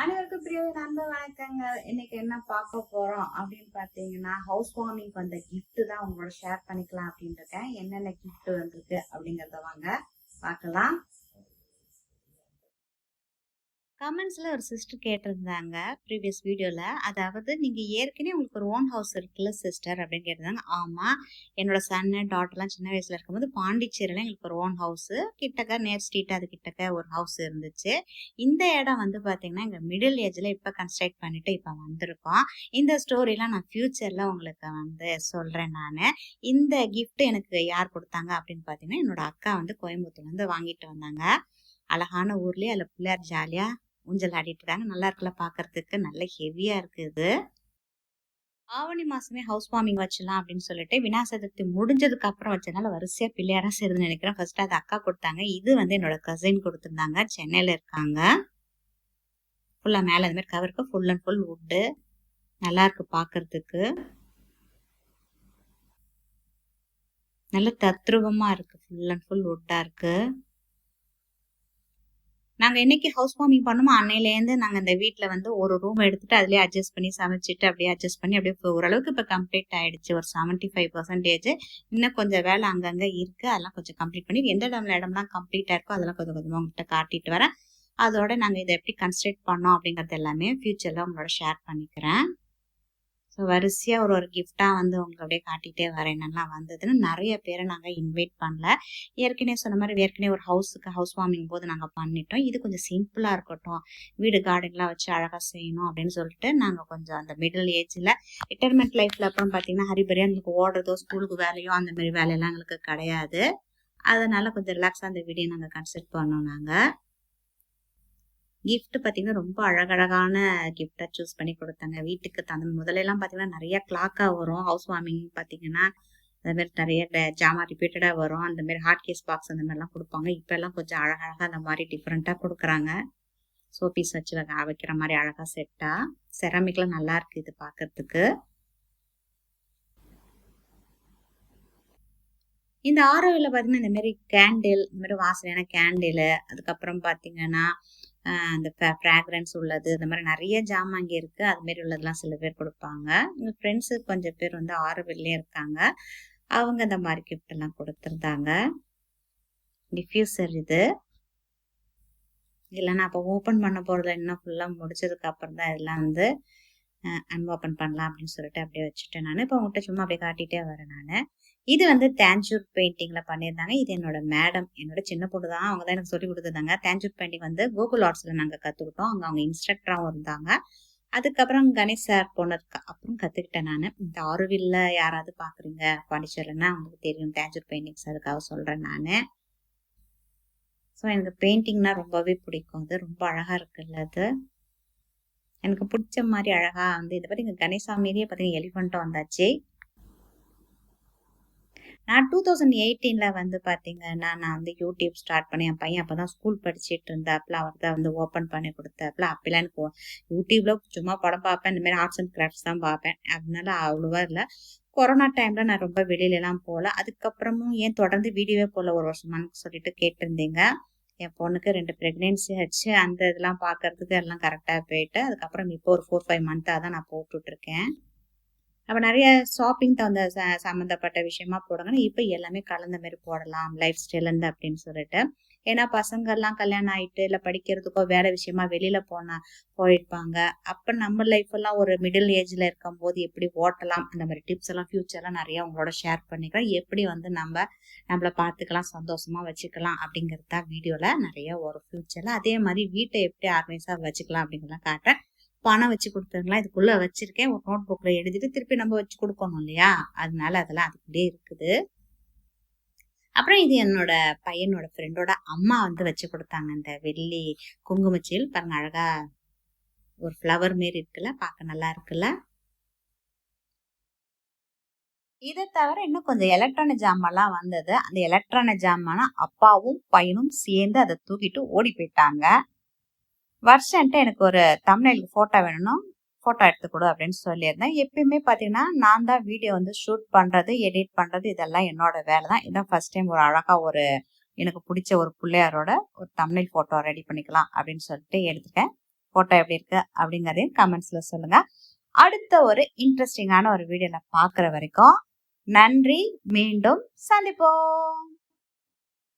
அனைவருக்கும் பிரிய நண்ப வணக்கங்கள். இன்னைக்கு என்ன பார்க்க போறோம் அப்படின்னு பாத்தீங்கன்னா ஹவுஸ் வார்மிங் வந்த கிஃப்ட் தான் உங்களோட ஷேர் பண்ணிக்கலாம் அப்படின்னு இருக்கேன். என்னென்ன கிஃப்ட் வந்திருக்கு அப்படிங்கறத வாங்க பார்க்கலாம். கமெண்ட்ஸில் ஒரு சிஸ்டர் கேட்டிருந்தாங்க ப்ரீவியஸ் வீடியோவில் அதாவது நீங்கள் ஏற்கனவே உங்களுக்கு ஒரு ஓன் ஹவுஸ் இருக்குல்ல சிஸ்டர்? அப்படின்னு கேட்டிருந்தாங்க. ஆமாம் என்னோட சன்னு டாட்டர்லாம் சின்ன வயசில் இருக்கும்போது பாண்டிச்சேரியில் எங்களுக்கு ஒரு ஓன் ஹவுஸு கிட்டக்க நேர் ஸ்ட்ரீட் அது கிட்டக்க ஒரு ஹவுஸ் இருந்துச்சு. இந்த இடம் வந்து பார்த்திங்கன்னா எங்கள் மிடில் ஏஜில் இப்போ கன்ஸ்ட்ரக்ட் பண்ணிவிட்டு இப்போ வந்திருக்கோம். இந்த ஸ்டோரிலாம் நான் ஃப்யூச்சரில் உங்களுக்கு வந்து சொல்கிறேன் நான். இந்த கிஃப்ட் எனக்கு யார் கொடுத்தாங்க? அப்படின்னு பார்த்தீங்கன்னா என்னோட அக்கா வந்து கோயம்புத்தூர்லேருந்து வாங்கிட்டு வந்தாங்க. அழகான ஊர்லேயே அதில் பிள்ளையார் ஜாலியாக ஊஞ்சல் ஆடிட்டு இருக்காங்க. நல்லா இருக்குல்ல பார்க்கறதுக்கு நல்ல ஹெவியாக இருக்குது ஆவணி மாசமே ஹவுஸ் வார்மிங் வச்சலாம் அப்படின்னு சொல்லிட்டு விநாயகர் சதுர்த்தி முடிஞ்சதுக்கு அப்புறம் வச்சதுனால வரிசையா பிள்ளையாரா சேருதுன்னு நினைக்கிறேன். ஃபர்ஸ்ட் அது அக்கா கொடுத்தாங்க. இது வந்து என்னோட கசின் கொடுத்துருந்தாங்க. சென்னையில இருக்காங்க. ஃபுல்லா மேல இந்த மாதிரி கவருக்கு ஃபுல் அண்ட் ஃபுல் வுட்டு நல்லா இருக்கு பாக்குறதுக்கு. நல்ல தத்ரூபமா இருக்கு. ஃபுல் அண்ட் ஃபுல் வுட்டா இருக்கு. நாங்க என்னைக்கு ஹவுஸ் வார்மிங் பண்ணுமோ அன்னையிலேருந்து நாங்க இந்த வீட்டில் வந்து ஒரு ரூம் எடுத்துட்டு அதுலயே அட்ஜஸ்ட் பண்ணி சமைச்சிட்டு அப்படியே அட்ஜஸ்ட் பண்ணி அப்படியே ஓரளவுக்கு இப்ப கம்ப்ளீட் ஆயிடுச்சு. ஒரு செவன்டி ஃபைவ் பர்சன்டேஜ் இன்னும் கொஞ்சம் வேலை அங்கங்க இருக்கு. அதெல்லாம் கொஞ்சம் கம்ப்ளீட் பண்ணி எந்த இடம்ல இடம்லாம் கம்ப்ளீட்டா இருக்கோ அதெல்லாம் கொஞ்சம் கொஞ்சமா உங்கள்கிட்ட காட்டிட்டு வரேன். அதோட நாங்க இதை எப்படி கன்ஸ்ட்ரக்ட் பண்ணோம் அப்படிங்கறது எல்லாமே ஃபியூச்சர்ல உங்களோட ஷேர் பண்ணிக்கிறேன். ஸோ வரிசையாக ஒரு ஒரு கிஃப்டாக வந்து உங்களுக்கு அப்படியே காட்டிகிட்டே வரேன். என்னெல்லாம் வந்ததுன்னு நிறைய பேரை நாங்கள் இன்வைட் பண்ணல. ஏற்கனவே சொன்ன மாதிரி ஏற்கனவே ஒரு ஹவுஸுக்கு ஹவுஸ் வார்மிங் போது நாங்கள் பண்ணிட்டோம். இது கொஞ்சம் சிம்பிளாக இருக்கட்டும். வீடு கார்டன்லாம் வச்சு அழகாக செய்யணும் அப்படின்னு சொல்லிட்டு நாங்கள் கொஞ்சம் அந்த மிடில் ஏஜில் ரிட்டைர்மெண்ட் லைஃப்பில் அப்புறம் பார்த்தீங்கன்னா ஹரிபரியா எங்களுக்கு ஓடுறதோ ஸ்கூலுக்கு வேலையோ அந்த மாதிரி வேலையெல்லாம் எங்களுக்கு கிடையாது. அதனால கொஞ்சம் ரிலாக்ஸாக அந்த வீடியோ நாங்கள் கன்சிடர் பண்ணோம் நாங்கள் கிஃப்ட் பார்த்தீங்கன்னா ரொம்ப அழகழகான கிஃப்டாக சூஸ் பண்ணி கொடுத்தாங்க. வீட்டுக்கு தந்த முதல்ல எல்லாம் பார்த்தீங்கன்னா நிறைய கிளாக்காக வரும். ஹவுஸ் வார்மிங் பார்த்தீங்கன்னா அந்த மாதிரி நிறைய ஜாமான் ரிப்பீட்டடாக வரும். அந்த மாதிரி ஹாட் கேஸ் பாக்ஸ் அந்த மாதிரிலாம் கொடுப்பாங்க. இப்போ எல்லாம் கொஞ்சம் அழகழகாக அந்த மாதிரி டிஃப்ரெண்ட்டாக கொடுக்குறாங்க. சோபீஸ் வச்சு வைக்கிற மாதிரி அழகாக செட்டாக செராமிக்லாம் நல்லா இருக்கு இது பார்க்கறதுக்கு இந்த ஆரோவில் பார்த்தீங்கன்னா இந்த மாதிரி கேண்டில் இந்த மாதிரி வாசனையான கேண்டில் அதுக்கப்புறம் பார்த்தீங்கன்னா அந்த ஃப்ராக்ரன்ஸ் உள்ளது இந்த மாதிரி நிறைய ஜாமான் இருக்குது இருக்கு அது உள்ளதெல்லாம் சில பேர் கொடுப்பாங்க. எங்கள் ஃப்ரெண்ட்ஸு கொஞ்சம் பேர் வந்து ஆரோவில்லே இருக்காங்க. அவங்க இந்த மாதிரி gift எல்லாம் கொடுத்துருந்தாங்க. டிஃப்யூசர் இது. இல்லை நான் அப்போ ஓப்பன் பண்ண போகிறதுல இன்னும் ஃபுல்லாக முடிச்சதுக்கு அப்புறம் தான் இதெல்லாம் வந்து அன்ஓப்பன் பண்ணலாம் அப்படின்னு சொல்லிட்டு அப்படியே வச்சுட்டேன் நான். இப்போ உங்கள்கிட்ட சும்மா அப்படியே காட்டிகிட்டே வரேன் நான். இது வந்து தேஞ்சூர் பெயிண்டிங்ல பண்ணியிருந்தாங்க. இது என்னோட மேடம் என்னோட சின்ன பொண்ணு தான். அவங்க தான் எனக்கு சொல்லி கொடுத்துருந்தாங்க. தேஞ்சூர் பெயிண்டிங் வந்து கோகுல் ஆர்ட்ஸ்ல நாங்க கத்துக்கிட்டோம் அங்க அவங்க இன்ஸ்ட்ரக்டராகவும் இருந்தாங்க. அதுக்கப்புறம் கணேஷ் சார் போனதுக்கு அப்புறம் கத்துக்கிட்டேன் நான். இந்த ஆறுவில்ல யாராவது பாக்குறீங்க? பாண்டிச்சேரினா அவங்களுக்கு தெரியும். தேஞ்சூர் பெயிண்டிங்ஸ் அதுக்காக சொல்றேன் நான். ஸோ எனக்கு பெயிண்டிங்னா ரொம்பவே பிடிக்கும். அது ரொம்ப அழகா இருக்குல்ல அது. எனக்கு பிடிச்ச மாதிரி அழகா வந்து இதை பார்த்தீங்க கணேசா மீறியே பார்த்தீங்கன்னா எலிஃபண்ட்டும் வந்தாச்சு. நான் டூ தௌசண்ட் எயிட்டீனில் வந்து பார்த்தீங்கன்னா நான் வந்து யூடியூப் ஸ்டார்ட் பண்ணி என் பையன் அப்போ தான் ஸ்கூல் படிச்சுட்டு இருந்தாப்புல அவர் தான் வந்து ஓப்பன் பண்ணி கொடுத்தாப்புல அப்பெல்லாம் எனக்கு யூடியூப்பில் யூடியூப்ல சும்மா படம் பார்ப்பேன். இந்த மாதிரி ஆர்ட்ஸ் அண்ட் கிராஃப்ட்ஸ் தான் பார்ப்பேன். அதனால அவ்வளோவா இல்லை. கொரோனா டைம்ல நான் ரொம்ப வெளியிலலாம் போகல. அதுக்கப்புறமும் ஏன் தொடர்ந்து வீடியோவே போகல ஒரு வருஷமான்னு சொல்லிட்டு கேட்டிருந்தீங்க. என் பொண்ணுக்கு ரெண்டு ப்ரெக்னென்சி ஆச்சு. அந்த இதெல்லாம் பார்க்கறதுக்கு எல்லாம் கரெக்டாக போயிட்டு அதுக்கப்புறம் இப்போ ஒரு ஃபோர் ஃபைவ் மந்த்தாக தான் நான் போட்டுட்ருக்கேன் அப்போ நிறைய ஷாப்பிங் தகுந்த ச- சம்மந்தப்பட்ட விஷயமா போடுங்கன்னா இப்போ எல்லாமே கலந்த மாதிரி போடலாம் லைஃப் ஸ்டைலேருந்து அப்படின்னு சொல்லிட்டு. ஏன்னா பசங்கள்லாம் கல்யாணம் ஆகிட்டு இல்லை படிக்கிறதுக்கோ வேலை விஷயமா வெளியில போனா போயிருப்பாங்க. அப்போ நம்ம லைஃப் எல்லாம் ஒரு மிடில் ஏஜ்ல இருக்கும்போது எப்படி ஓட்டலாம் அந்த மாதிரி டிப்ஸ் எல்லாம் ஃபியூச்சர்லாம் நிறைய உங்களோட ஷேர் பண்ணிக்கிறோம் எப்படி வந்து நம்ம நம்மள பார்த்துக்கலாம் சந்தோஷமா வச்சுக்கலாம் அப்படிங்கிறது தான் வீடியோல நிறைய ஒரு ஃபியூச்சர்ல அதே மாதிரி வீட்டை எப்படி ஆர்கனைஸா வச்சுக்கலாம் அப்படிங்கிறத காட்டுறேன். பணம் வச்சு கொடுத்துருங்களா இதுக்குள்ள வச்சிருக்கேன். ஒரு நோட் புக்ல எழுதிட்டு திருப்பி நம்ம வச்சு கொடுக்கணும் இல்லையா? அதனால அதெல்லாம் அதுக்குள்ளே இருக்குது. அப்புறம் இது என்னோட பையனோட ஃப்ரெண்டோட அம்மா வந்து வச்சு கொடுத்தாங்க. இந்த வெள்ளி குங்குமச்சியில். பாருங்க அழகா ஒரு ஃப்ளவர் மாரி இருக்குல்ல? பார்க்க நல்லா இருக்குல்ல? இதை தவிர இன்னும் கொஞ்சம் எலக்ட்ரானிக் ஜாமான்லாம் வந்தது. அந்த எலக்ட்ரானிக் ஜாமான அப்பாவும் பையனும் சேர்ந்து அதை தூக்கிட்டு ஓடி போயிட்டாங்க. வருஷன்ட்டு எனக்கு ஒரு தமிழில் ஃபோட்டோ வேணும் ஃபோட்டோ எடுத்துக்கொடு அப்படின்னு சொல்லியிருந்தேன். எப்பயுமே பார்த்தீங்கன்னா நான் தான் வீடியோ வந்து ஷூட் பண்ணுறது எடிட் பண்ணுறது இதெல்லாம் என்னோட வேலை தான். இதான் ஃபர்ஸ்ட் டைம் ஒரு அழகாக ஒரு எனக்கு பிடிச்ச ஒரு பிள்ளையாரோட ஒரு தமிழ் ஃபோட்டோ ரெடி பண்ணிக்கலாம் அப்படின்னு சொல்லிட்டு எடுத்துட்டேன். ஃபோட்டோ எப்படி இருக்கு அப்படிங்கிறதையும் கமெண்ட்ஸில் சொல்லுங்கள் அடுத்த ஒரு இன்ட்ரெஸ்டிங்கான ஒரு வீடியோவில் பார்க்குற வரைக்கும் நன்றி. மீண்டும் சந்திப்போம்.